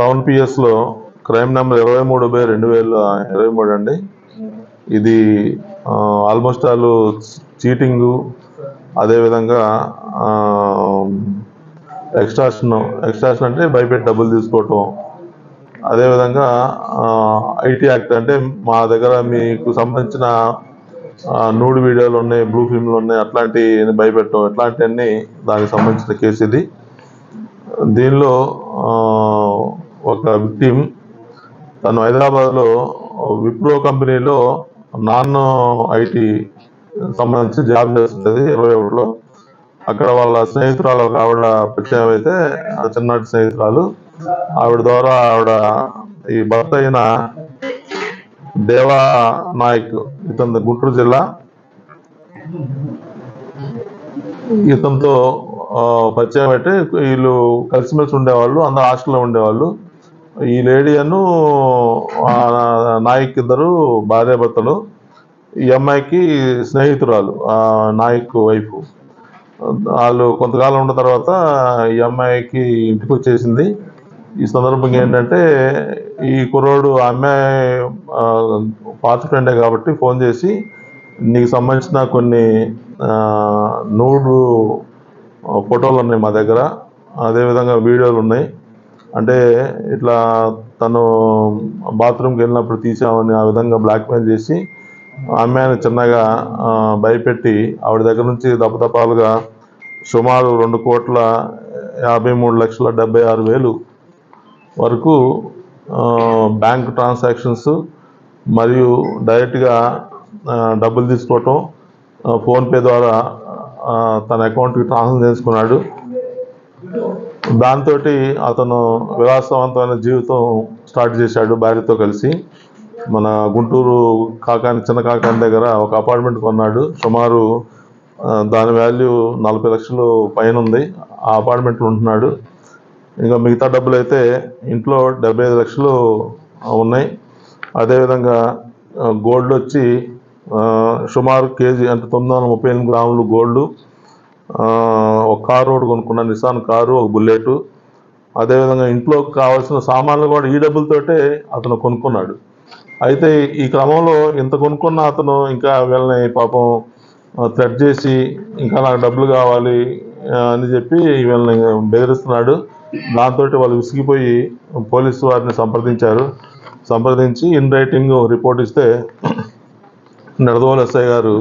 Town పిఎస్లో crime number ఇరవై మూడు by రెండు వేల ఇరవై మూడు అండి. ఇది ఆల్మోస్ట్ వాళ్ళు చీటింగు అదేవిధంగా ఎక్స్ట్రాషన్ ఎక్స్ట్రాషన్ అంటే భయపెట్టి డబ్బులు తీసుకోవటం. అదేవిధంగా ఐటీ యాక్ట్ అంటే మా దగ్గర మీకు సంబంధించిన నూడు వీడియోలు ఉన్నాయి బ్లూ ఫిల్మ్లు ఉన్నాయి అట్లాంటి భయపెట్టడం ఇట్లాంటివన్నీ దానికి సంబంధించిన కేసు ఇది. దీనిలో ఒక విక్టిమ్ తను హైదరాబాద్లో విప్రో కంపెనీలో నాన్ ఐటీ సంబంధించి జాబ్ చేస్తుంది ఇరవై ఒకటిలో అక్కడ వాళ్ళ స్నేహితురాలు ఒక ఆవిడ పరిచయం అయితే ఆ చిన్నటి స్నేహితురాలు. ఆవిడ ద్వారా ఆవిడ ఈ భర్త అయిన దేవా నాయక్ ఇతను గుంటూరు జిల్లా. ఇతనితో పరిచయం అయితే వీళ్ళు కలిసిమెలిసి ఉండేవాళ్ళు అందరు హాస్టల్లో ఉండేవాళ్ళు. ఈ లేడీ అను ఆ నాయక్ ఇద్దరు భార్యాభర్తలు ఈ అమ్మాయికి స్నేహితురాలు ఆ నాయక్ వైఫ్. వాళ్ళు కొంతకాలం ఉన్న తర్వాత ఈ అమ్మాయికి ఇంటికి వచ్చేసింది. ఈ సందర్భంగా ఏంటంటే ఈ కుర్రోడు ఆ అమ్మాయి పాత ఫ్రెండే కాబట్టి ఫోన్ చేసి నీకు సంబంధించిన కొన్ని నూడు ఫోటోలు ఉన్నాయి మా దగ్గర. అదేవిధంగా వీడియోలు ఉన్నాయి. అంటే ఇట్లా తను బాత్రూమ్కి వెళ్ళినప్పుడు తీసామని ఆ విధంగా బ్లాక్మెయిల్ చేసి అమ్మాయిని చిన్నగా భయపెట్టి ఆవిడ దగ్గర నుంచి దపదపాలుగా సుమారు రెండు కోట్ల యాభై మూడు లక్షల డెబ్బై ఆరు వేలు వరకు బ్యాంక్ ట్రాన్సాక్షన్స్ మరియు డైరెక్ట్గా డబ్బులు తీసుకోవటం ఫోన్పే ద్వారా తన అకౌంట్కి ట్రాన్స్ఫర్ చేసుకున్నాడు. దాంతో అతను విలాసవంతమైన జీవితం స్టార్ట్ చేశాడు భార్యతో కలిసి. మన గుంటూరు కాకాని చిన్న కాకాని దగ్గర ఒక అపార్ట్మెంట్ కొన్నాడు. సుమారు దాని వాల్యూ నలభై లక్షలు పైన ఉంది. ఆ అపార్ట్మెంట్లో ఉంటున్నాడు. ఇంకా మిగతా డబ్బులు అయితే ఇంట్లో డెబ్బై ఐదు లక్షలు ఉన్నాయి. అదేవిధంగా గోల్డ్ వచ్చి సుమారు కేజీ అంటే తొమ్మిది వందల ముప్పై ఎనిమిది గ్రాములు గోల్డ్. ఒక కారు ఒకటి కొనుక్కున్నా నిసాన్ కారు ఒక బుల్లెట్. అదేవిధంగా ఇంట్లో కావాల్సిన సామాన్లు కూడా ఈ డబ్బులతోటే అతను కొనుక్కున్నాడు. అయితే ఈ క్రమంలో ఇంత కొనుక్కున్న అతను ఇంకా వీళ్ళని పాపం థ్రెట్ చేసి ఇంకా నాకు డబ్బులు కావాలి అని చెప్పి వీళ్ళని బెదిరిస్తున్నాడు. దాంతో వాళ్ళు విసిగిపోయి పోలీసు వారిని సంప్రదించారు. సంప్రదించి ఇన్ రైటింగ్ రిపోర్ట్ ఇస్తే నిడదవోలు ఎస్ఐ గారు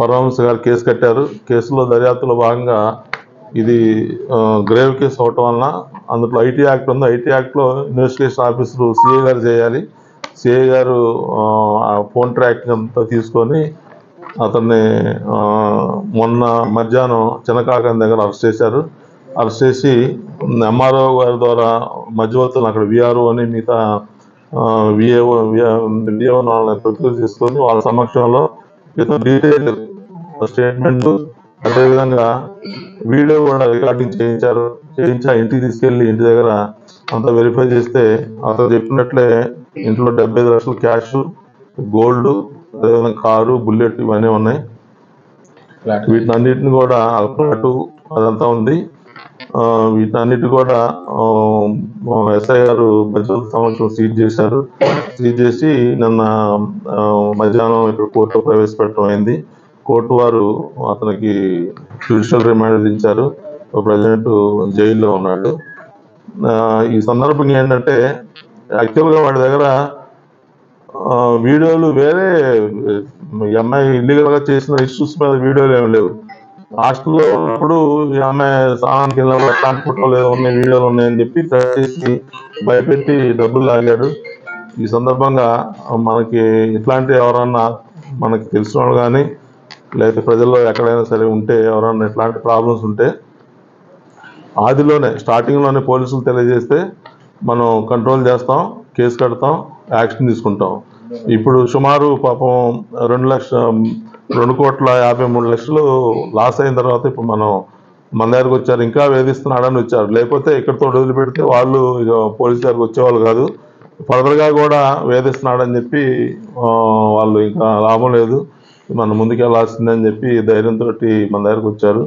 పరమహంస గారు కేసు కట్టారు. కేసులో దర్యాప్తులో భాగంగా ఇది గ్రేవ్ కేసు అవటం వలన అందులో ఐటీ యాక్ట్ ఉంది. ఐటీ యాక్ట్లో ఇన్వెస్టిగేషన్ ఆఫీసర్ సిఏ గారు చేయాలి. సిఏ గారు ఫోన్ ట్రాకింగ్ అంతా తీసుకొని అతన్ని మొన్న మధ్యాహ్నం చిన్నకాకం దగ్గర అరెస్ట్ చేశారు. అరెస్ట్ చేసి ఎంఆర్ఓ గారి ద్వారా మధ్యవర్తులు అక్కడ విఆర్ఓ అని మిగతా విఏఓ విఏఓ వాళ్ళని ప్రొడ్యూస్ తీసుకొని వాళ్ళ సమక్షంలో ఇతను డీటెయిల్ స్టేట్మెంట్ అదేవిధంగా వీడియో కూడా రికార్డింగ్ చేయించారు. చేయించి ఇంటికి తీసుకెళ్ళి ఇంటి దగ్గర అంతా వెరిఫై చేస్తే అతను చెప్పినట్లే ఇంట్లో డెబ్బై ఐదు లక్షలు క్యాష్ గోల్డ్ అదేవిధంగా కారు బుల్లెట్ ఇవన్నీ ఉన్నాయి. వీటినన్నిటిని కూడా అల్పనాటు అదంతా ఉంది. వీటన్నిటి కూడా ఎస్ఐ గారు బడ్జెట్ సంవత్సరం సీజ్ చేశారు. సీజ్ చేసి నిన్న మధ్యాహ్నం ఇక్కడ కోర్టులో ప్రవేశపెట్టడం అయింది. కోర్టు వారు అతనికి జ్యుడిషియల్ రిమాండ్ విధించారు. ప్రజెంట్ జైల్లో ఉన్నాడు. ఈ సందర్భంగా ఏంటంటే యాక్చువల్గా వాడి దగ్గర వీడియోలు వేరే అమ్మాయి ఇల్లీగల్గా చేసిన ఇష్యూస్ మీద వీడియోలు ఏమి లేవు. హాస్టల్లో ఉన్నప్పుడు ఈ ఆమె స్నానానికి వెళ్ళినప్పుడు ఎట్లాంటి ఫోటోలు ఏదో ఉన్నాయి వీడియోలు ఉన్నాయని చెప్పి చేసి భయపెట్టి డబ్బులు లాగాడు. ఈ సందర్భంగా మనకి ఇట్లాంటి ఎవరన్నా మనకి తెలిసిన వాళ్ళు కానీ లేకపోతే ప్రజల్లో ఎక్కడైనా సరే ఉంటే ఎవరన్నా ఇట్లాంటి ప్రాబ్లమ్స్ ఉంటే ఆదిలోనే స్టార్టింగ్లోనే పోలీసులు తెలియజేస్తే మనం కంట్రోల్ చేస్తాం కేసు కడతాం యాక్షన్ తీసుకుంటాం. ఇప్పుడు సుమారు పాపం రెండు లక్షల రెండు కోట్ల యాభై మూడు లక్షలు లాస్ అయిన తర్వాత ఇప్పుడు మనం మన దగ్గరకు వచ్చారు ఇంకా వేధిస్తున్నాడని వచ్చారు. లేకపోతే ఇక్కడితో వదిలిపెడితే వాళ్ళు ఇక పోలీస్ దగ్గరకు వచ్చేవాళ్ళు కాదు. ఫర్దర్గా కూడా వేధిస్తున్నాడని చెప్పి వాళ్ళు ఇంకా లాభం లేదు. మనం ముందుకెళ్ళాల్సిందని చెప్పి ధైర్యంతో మన దగ్గరకు వచ్చారు.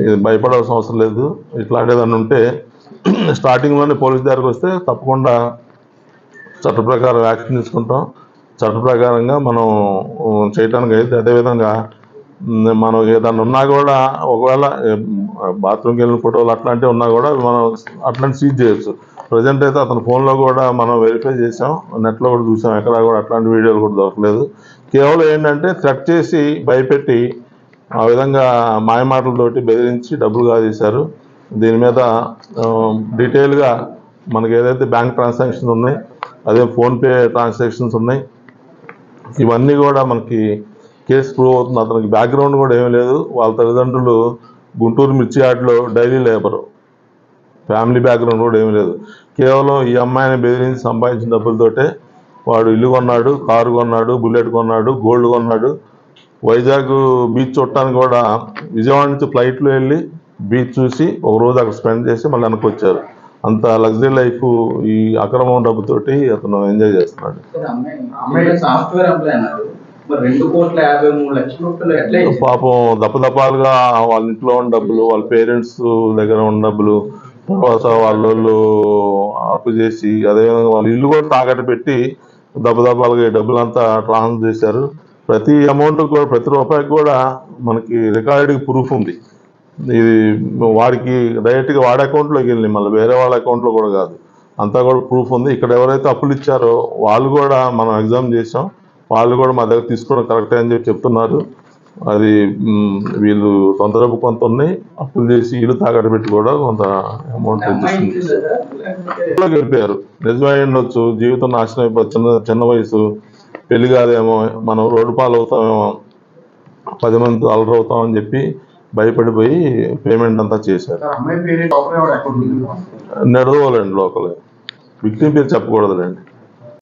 ఇది భయపడాల్సిన అవసరం లేదు. ఇట్లాంటిది ఉంటే స్టార్టింగ్లోనే పోలీస్ దగ్గరకు వస్తే తప్పకుండా చట్ట ప్రకారం యాక్షన్ తీసుకుంటాం. చట్ట ప్రకారంగా మనం చేయటానికి అయితే అదేవిధంగా మనం ఏదన్నా ఉన్నా కూడా ఒకవేళ బాత్రూమ్కి వెళ్ళిన ఫోటోలు అట్లాంటివి ఉన్నా కూడా మనం అట్లాంటి సీజ్ చేయొచ్చు. ప్రజెంట్ అయితే అతని ఫోన్లో కూడా మనం వెరిఫై చేసాం నెట్లో కూడా చూసాం ఎక్కడా కూడా అట్లాంటి వీడియోలు కూడా దొరకలేదు. కేవలం ఏంటంటే థ్రెట్ చేసి భయపెట్టి ఆ విధంగా మాయమాటలతోటి బెదిరించి డబ్బులు కాజేశారు దీని మీద డీటెయిల్గా మనకి ఏదైతే బ్యాంక్ ట్రాన్సాక్షన్స్ ఉన్నాయి అదే ఫోన్పే ట్రాన్సాక్షన్స్ ఉన్నాయి ఇవన్నీ కూడా మనకి కేసు ప్రూవ్ అవుతుంది. అతనికి బ్యాక్గ్రౌండ్ కూడా ఏమీ లేదు. వాళ్ళ తల్లిదండ్రులు గుంటూరు మిర్చి డైలీ లేబరు. ఫ్యామిలీ బ్యాక్గ్రౌండ్ కూడా ఏమీ లేదు. కేవలం ఈ అమ్మాయిని బెదిరించి సంపాదించిన డబ్బులతోటే వాడు ఇల్లు కొన్నాడు కారు కొన్నాడు బుల్లెట్ కొన్నాడు గోల్డ్ కొన్నాడు. వైజాగ్ బీచ్ చూడటానికి కూడా విజయవాడ నుంచి ఫ్లైట్లో వెళ్ళి బీచ్ చూసి ఒక రోజు అక్కడ స్పెండ్ చేసి మళ్ళీ వెనక్కి వచ్చారు. అంత లగ్జరీ లైఫ్ ఈ అక్రమం డబ్బుతోటి అతను ఎంజాయ్ చేస్తున్నాడు? పాపం దప్పదపాలుగా వాళ్ళ ఇంట్లో ఉన్న డబ్బులు వాళ్ళ పేరెంట్స్ దగ్గర ఉన్న డబ్బులు తర్వాత వాళ్ళు అప్పు చేసి అదేవిధంగా వాళ్ళ ఇల్లు కూడా తాకట్టు పెట్టి దప్పదపాలుగా ఈ డబ్బులంతా ట్రాన్స్ఫర్ చేశారు. ప్రతి అమౌంట్ కూడా ప్రతి రూపాయికి కూడా మనకి రికార్డెడ్ ప్రూఫ్ ఉంది. ఇది వాడికి డైరెక్ట్గా వాడి అకౌంట్లోకి వెళ్ళి మళ్ళీ వేరే వాళ్ళ అకౌంట్లో కూడా కాదు. అంతా కూడా ప్రూఫ్ ఉంది. ఇక్కడ ఎవరైతే అప్పులు ఇచ్చారో వాళ్ళు కూడా మనం ఎగ్జామ్ చేసాం వాళ్ళు కూడా మా దగ్గర తీసుకోవడం కరెక్టే అని చెప్పి చెప్తున్నారు. అది వీళ్ళు డబ్బు కొంత ఉన్నాయి. అప్పులు చేసి ఇల్లు తాకట్టు పెట్టి కూడా కొంత అమౌంట్ వెళ్ళిపోయారు నిజమై ఉండొచ్చు. జీవితం నాశనం అయిపోతుంది చిన్న చిన్న వయసు. పెళ్ళి కాదేమో మనం రోడ్డు పాలు అవుతామేమో పది మంది అలర్ అవుతామని చెప్పి భయపడిపోయి పేమెంట్ అంతా చేశారు. నడవలేండి లోకల్ విక్టిమ్ పేరు చెప్పకూడదులేండి.